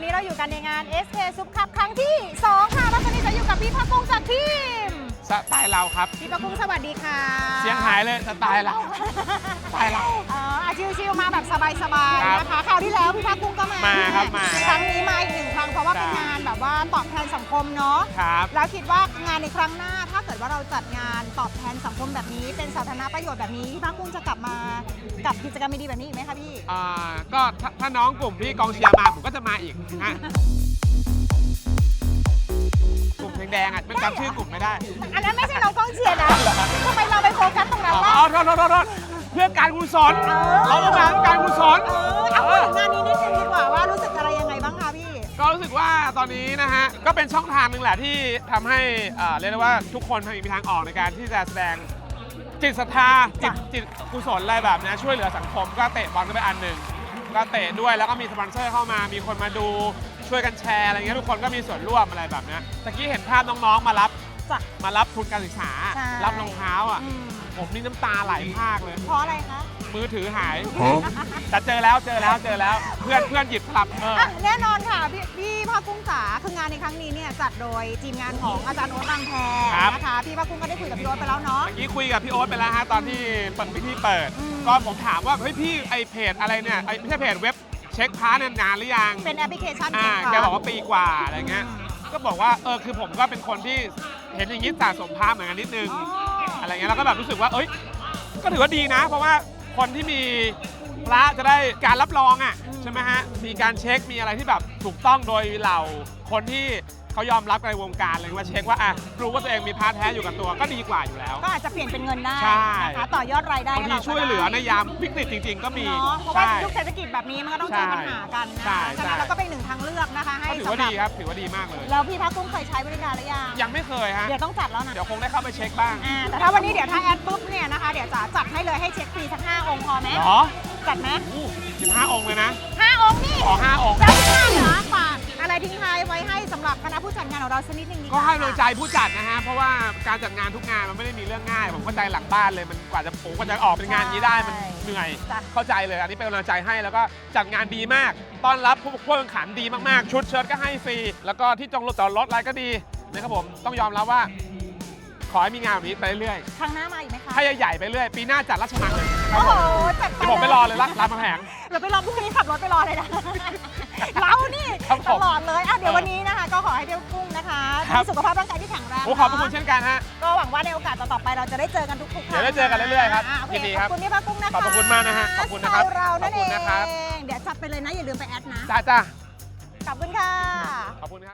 อนนี้เราอยู่กันในงาน SK ซุปคัพครั้งที่ 2 ค่ะแล้วตอนนี้จะอยู่กับพี่พักกุ้งจากทีม สไตล์เราครับ พี่พักกุ้งสวัสดีค่ะเสียงหายเลยสไตล์เราสไตล์เรา เอออะชิวๆมาแบบสบายครับๆนะคะคราวที่แล้วพี่พักกุ้งก็มามาครับมาครั้งนี้มาอีกหนึ่งครั้งเพราะว่าเป็นใช่ งานแบบว่าตอบแทนสังคมเนาะ ครับ แล้วคิดว่างานในครั้งหน้าถ้าเกิดว่าเราจัดงานตอบแทนสังคมแบบนี้ เป็นสาธารณประโยชน์แบบนี้พี่พักกุ้งจะกลับมากับกิจกรรมดีๆแบบนี้อีกไหมคะพี่ อ่าก็ถ้าถ้าน้องกลุ่มที่กองเชียร์มาผมก็จะมาอีกฮะกลุ่มแดงๆอะเป็นจำชื่อกลุ่มไม่ได้อันนั้นไม่ใช่น้องกล้องเชียร์นะทำไมเราไปโฟกัสตรงนั้นอ๋ว่าอโทษโทษโทษโทษเพื่อการกุศลเออเราต้องมาเพื่อการกุ รู้สึกว่าตอนนี้นะฮะ ก็เป็นช่องทางหนึ่งแหละที่ทำให้เอ่อเรียกได้ว่าทุกคนมีทางออกในการที่จะแสดงจิตศรัทธาจิตจ้ะจิตกุศลอะไรแบบเนี้ยช่วยเหลือสังคม ก็เตะบอลก็ไปอันหนึ่งก็เตะด้วยแล้วก็มีสปอนเซอร์เข้ามามีคนมาดูช่วยกันแชร์อะไรเงี้ยทุกคนก็มีส่วนร่วมอะไรแบบเนี้ยตะกี้เห็นภาพน้องๆมารับจ้ะ มารับทุนการศึกษา ใช่รับรองเท้าอะอืม ผมนี่น้ำตาไหลพรากเลย เพราะอะไรคะ มือถือหายแต่เจอแล้วเจอแล้วเจอแล้ว เพื่อนเพื่อนหยิบสลับเออ อะแน่นอนค่ะพี่พี่ภาคกุ้งจ๋าคืองานในครั้งนี้เนี่ยจัดโดยทีมงานของอาจารย์โอ๊ตบางแพครับ นะคะพี่ภาคกุ้งก็ได้คุยกับพี่โอ๊ตไปแล้วเนาะ เมื่อกี้คุยกับพี่โอ๊ตไปแล้วฮะตอนที่เปิดพิธีเปิด อืม ก็ผมถามว่าเฮ้ยพี่ไอเพจอะไรเนี่ยไอไม่ใช่เพจเว็บเช็คพาร์ทเนี่ยนานหรือยัง เป็นแอปพลิเคชันอ่าเช็คแกบอกว่าปีกว่าอะไรเงี้ย ก็บอกว่าเออคือผมก็เป็นคนที่เห็นอย่างนี้สะสมภาพเหมือนกันนิดนึง อ๋อ อะไรเงี้ยแล้วก็แบบรู้สึกว่า เอ้ย ก็ถือว่าดีนะ เพราะว่า คนที่มีพระจะได้การรับรองอะใช่ไหมฮะมีการเช็คมีอะไรที่แบบถูกต้องโดยเหล่าคนที่ เขายอมรับในวงการเลยว่าเช็คว่าอะรู้ว่าตัวเองมีพระแท้อยู่กับตัวก็ดีกว่าอยู่แล้ว ก็อาจจะเปลี่ยนเป็นเงินได้ใช่ นะคะต่อยอดรายได้บางทีให้เราช่วยเหลือในยามวิกฤตจริง ๆ ก็มี เนาะเพราะว่าใช่ยุคเศรษฐกิจแบบนี้มันก็ต้องเจอปัญหากันนะใช่ฉะนั้นใช่เราก็เป็นหนึ่งทางเลือกนะคะให้ก็ถือสำว่าหรับดีครับ ถือว่าดีมากเลย แล้วพี่พักกุ้งเคยใช้บริการหรือยังยังไม่เคยฮะ เดี๋ยวต้องจัดแล้วนะ เดี๋ยวคงได้เข้าไปเช็คบ้างอ่าแต่ถ้าวันนี้เดี๋ยวถ้าแอดปุ๊บเนี่ยนะคะ เดี๋ยวจะจัดให้เลยให้เช็คฟรีสักห้าองค์พอไหมเหรอจัดไหมสิบห้าองค์เลยนะห้าองค์นี่ขอห้าองค์ เจ้าข้าเหรอฝากอ ให้สำหรับคณะผู้จัดงานของเราสักนิดนึงดีว่าก็ให้กำลังใจผู้จัดนะฮะ เพราะว่าการจัดงานทุกงานมันไม่ได้มีเรื่องง่าย ผมเข้าใจหลังบ้านเลย มันกว่าจะโผกว่าจะออกเป็นงานนี้ได้มันเหนื่อยจ้ะเข้าใจเลย อันนี้เป็นกำลังใจให้แล้วก็จัดงานดีมากต้อนรับผู้ผู้แข่งขันดีมากๆ ชุดเชิ้ตก็ให้ฟรี แล้วก็ที่จองรถต่อรถอะไรก็ดีนะครับผมต้องยอมรับว่า ขอให้มีงานแบบนี้ไปเรื่อยครั้งหน้ามาอีกไหมคะให้ใหญ่ๆไปเรื่อยปีหน้าจัดราชมังเลยครัโอ้บโหผมจัดไปเดี๋ยวผมไปรอเลยละรามคำแหงเดี๋ยวไปรอพรุ่งนี้ขับรถไปรอเลยนะ เรานี่ครับผมตลอดเลยอะเดี๋ยวเออวันนี้นะคะก็ ขอให้เที่ยวกุ้งนะคะครับ มีสุขภาพร่างกายที่แข็งแรงโอ้ขอบพระคุณเช่นกันฮะ ก็หวังว่าในโอกาสต่อๆไปเราจะได้เจอกันทุกๆครั้งเดี๋ยวได้เจอกันเรื่อยๆครับะโอเคยินดีครับขอบคุณพี่พักกุ้งนะคะขอบพระคุณมากนะฮะขอบคุณนะครับเซาเรานั่นขอบคุณนะครับเองเดี๋ยวจัดไปเลยนะอย่าลืมไปแอดนะจ้าจ้าขอบคุณค่ะ ขอบคุณครับ